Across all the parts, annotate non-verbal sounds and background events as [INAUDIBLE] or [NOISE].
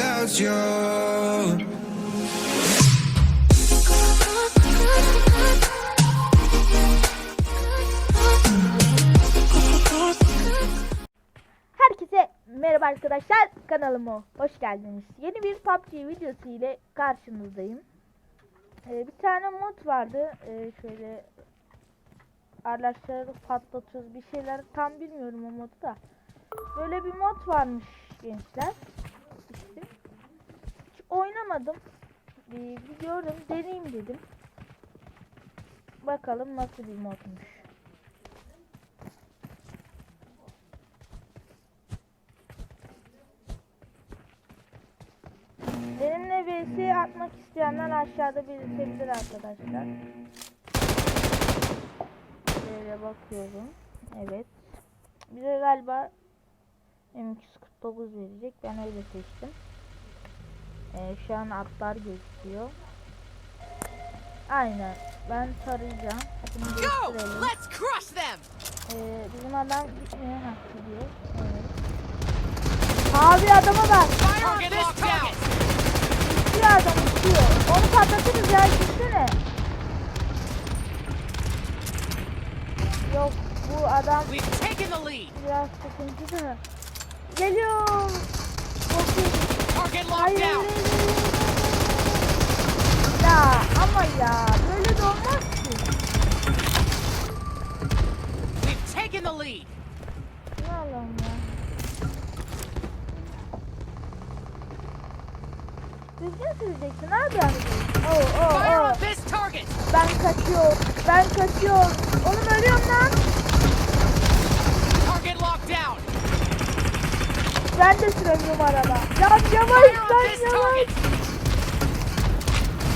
without you. Herkese merhaba arkadaşlar kanalıma hoş geldiniz. Yeni bir PUBG videosu ile karşınızdayım. Ee, bir tane mod vardı. Ee, şöyle araçları patlatıyoruz bir şeyler tam bilmiyorum o modu da. Böyle bir mod varmış gençler. Oynamadım. Bir gidiyorum deneyeyim dedim. Bakalım nasıl bir modmuş. Benimle vs atmak isteyenler aşağıda belirtebilir arkadaşlar. Şöyle bakıyorum. Evet. Bize galiba M249 verecek. Ben öyle seçtim. Ee, şu an atlar gözüküyor. Aynen. Ben tarayacağım. Şimdi Go! Let's crush them! Ee, bizim adam gitmiyor. Ha, gidiyor. Evet. Abi adama bak. Fire on this target! Uçuyor adam uçuyor. Onu patlatırız ya gitsene. Yok bu adam We've taken the lead! biraz sıkıntı da. Geliyor. Çok iyi. Target Hayır. Ya ama ya böyle de olmaz ki. We've taken the lead! Ne Allah'ım ya. Düzgün süreceksin abi on this target! Ben kaçıyor. Ben kaçıyor. Oğlum ölüyorum lan. Ben de süremiyorum araba. Ya yavaş this yavaş.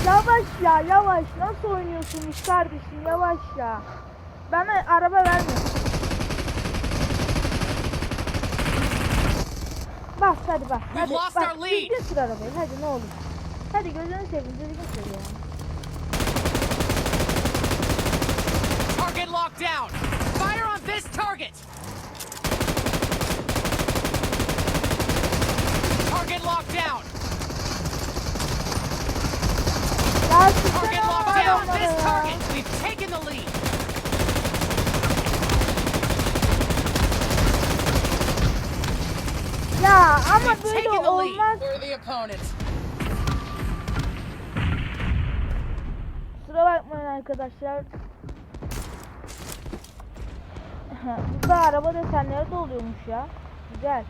Yavaş ya yavaş. Nasıl oynuyorsunuz kardeşim yavaş ya. Bana araba verme. Bas hadi bas. Hadi bas. our lead. Düzgün sür arabayı hadi ne olur. Hadi gözünü seveyim düzgün sür. Target locked down! Fire on this target! Target locked down! Ya Target sürsene locked down! adamları This ya. target! We've taken the lead! Ya ama We've böyle taken the lead! olmaz. Opponents! Kusura bakmayın arkadaşlar. [LAUGHS] Burada araba desenleri de oluyormuş ya. Güzel.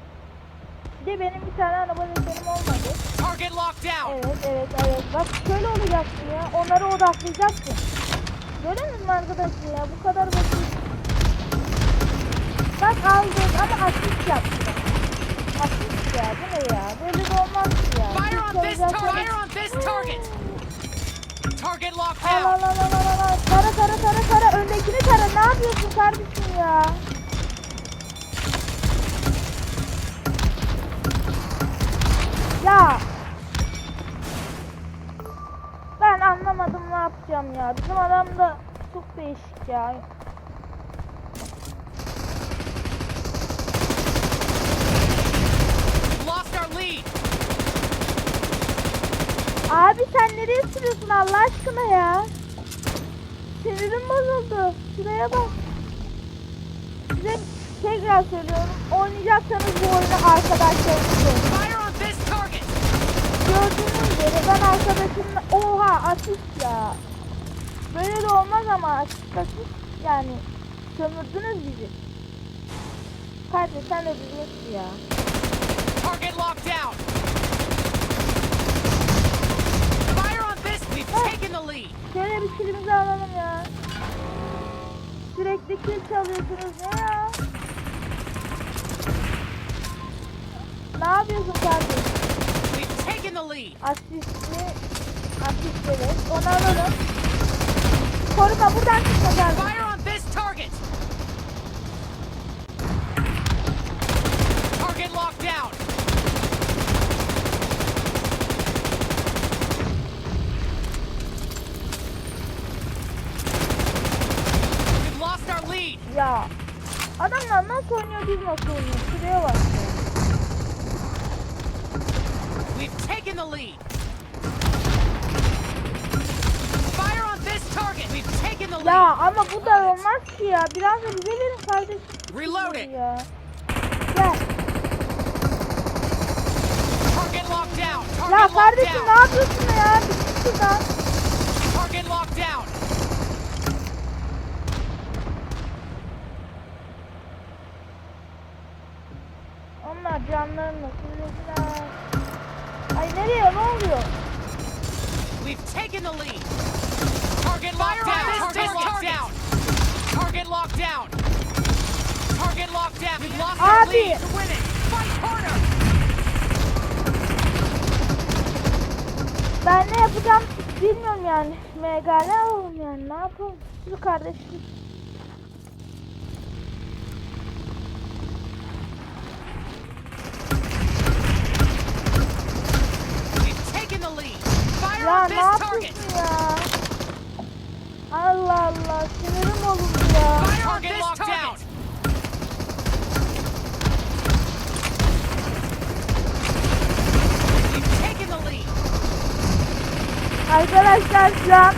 Bir de benim bir tane araba desenim olmadı. Target locked down! Evet evet evet. Bak şöyle olacaksın ya. Onları odaklayacaksın. Görüyor musun arkadaşlar ya? Bu kadar basit. Bak aldın ama asist yaptı. Asist ya. Bu ne ya? Böyle de olmaz ki ya. Fire on this target! Fire on this target! Target locked al down! al al al al. Tara tara tara tara. Öndekini tara. Ne yapıyorsun kardeşim ya? Ya. Ben anlamadım ne yapacağım ya. Bizim adam da çok değişik ya. We've lost our lead! Abi sen nereye sürüyorsun Allah aşkına ya? Sinirim bozuldu. Şuraya bak. Size tekrar söylüyorum. Oynayacaksanız bu oyunu arkadaşlarınızla! Gördüğünüz üzere ben arkadaşımla... Oha asist ya. Böyle de olmaz ama asist asist. Yani sömürdünüz bizi. Kardeş sen de düzgünsün ya. Çalıyorsunuz ya? Ne yapıyorsun kardeş? We've taken the lead! Asistli, asist evet. Onu alalım. Koruma buradan çıkma kardeş. Fire on this target! Target locked down! We've lost our lead! Ya adamlar nasıl oynuyor biz nasıl oynuyoruz? Şuraya bak. ya. We've taken the lead. Fire on this target. We've taken the Ya lead. ama bu da olmaz ki ya. Biraz da bize verin kardeşim. Reloading. Ya. Gel. Target locked down. Ya Target locked kardeşim ne down. yapıyorsun ya? Bir şuradan. Target locked down. Onlar canlarını kullanırlar. Ay nereye ne oluyor? We've taken the lead. Target locked down. Target locked down. Target locked down. Target locked down. We've lost our lead. To win it. Fight harder. Ben ne yapacağım bilmiyorum yani. Megane alalım yani ne yapalım. Şu kardeşim. Ya ne yapıyorsun ya? Allah Allah sinirim bozuldu ya. Arkadaşlar şu an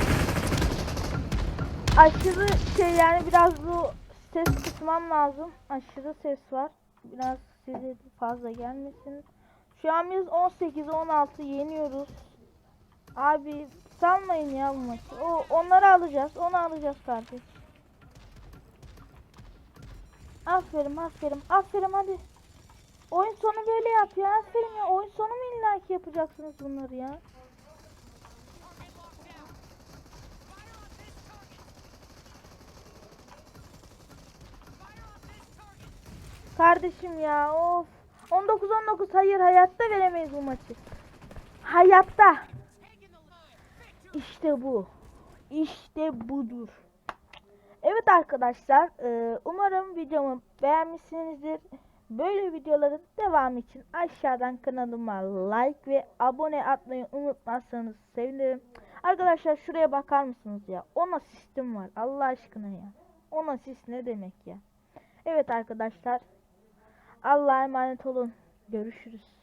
aşırı şey yani biraz bu ses kısmam lazım. Aşırı ses var. Biraz size fazla gelmesin. Şu an biz 18-16 yeniyoruz. Abi salmayın ya bu maçı. O onları alacağız. Onu alacağız kardeş. Aferin aferin aferin hadi. Oyun sonu böyle yap ya. Aferin ya. Oyun sonu mu illaki yapacaksınız bunları ya? Kardeşim ya of. 19-19 hayır hayatta veremeyiz bu maçı. Hayatta. İşte bu. İşte budur. Evet arkadaşlar e, umarım videomu beğenmişsinizdir. Böyle videoların devamı için aşağıdan kanalıma like ve abone atmayı unutmazsanız sevinirim. Arkadaşlar şuraya bakar mısınız ya? 10 asistim var Allah aşkına ya. 10 asist ne demek ya? Evet arkadaşlar. Allah'a emanet olun. Görüşürüz.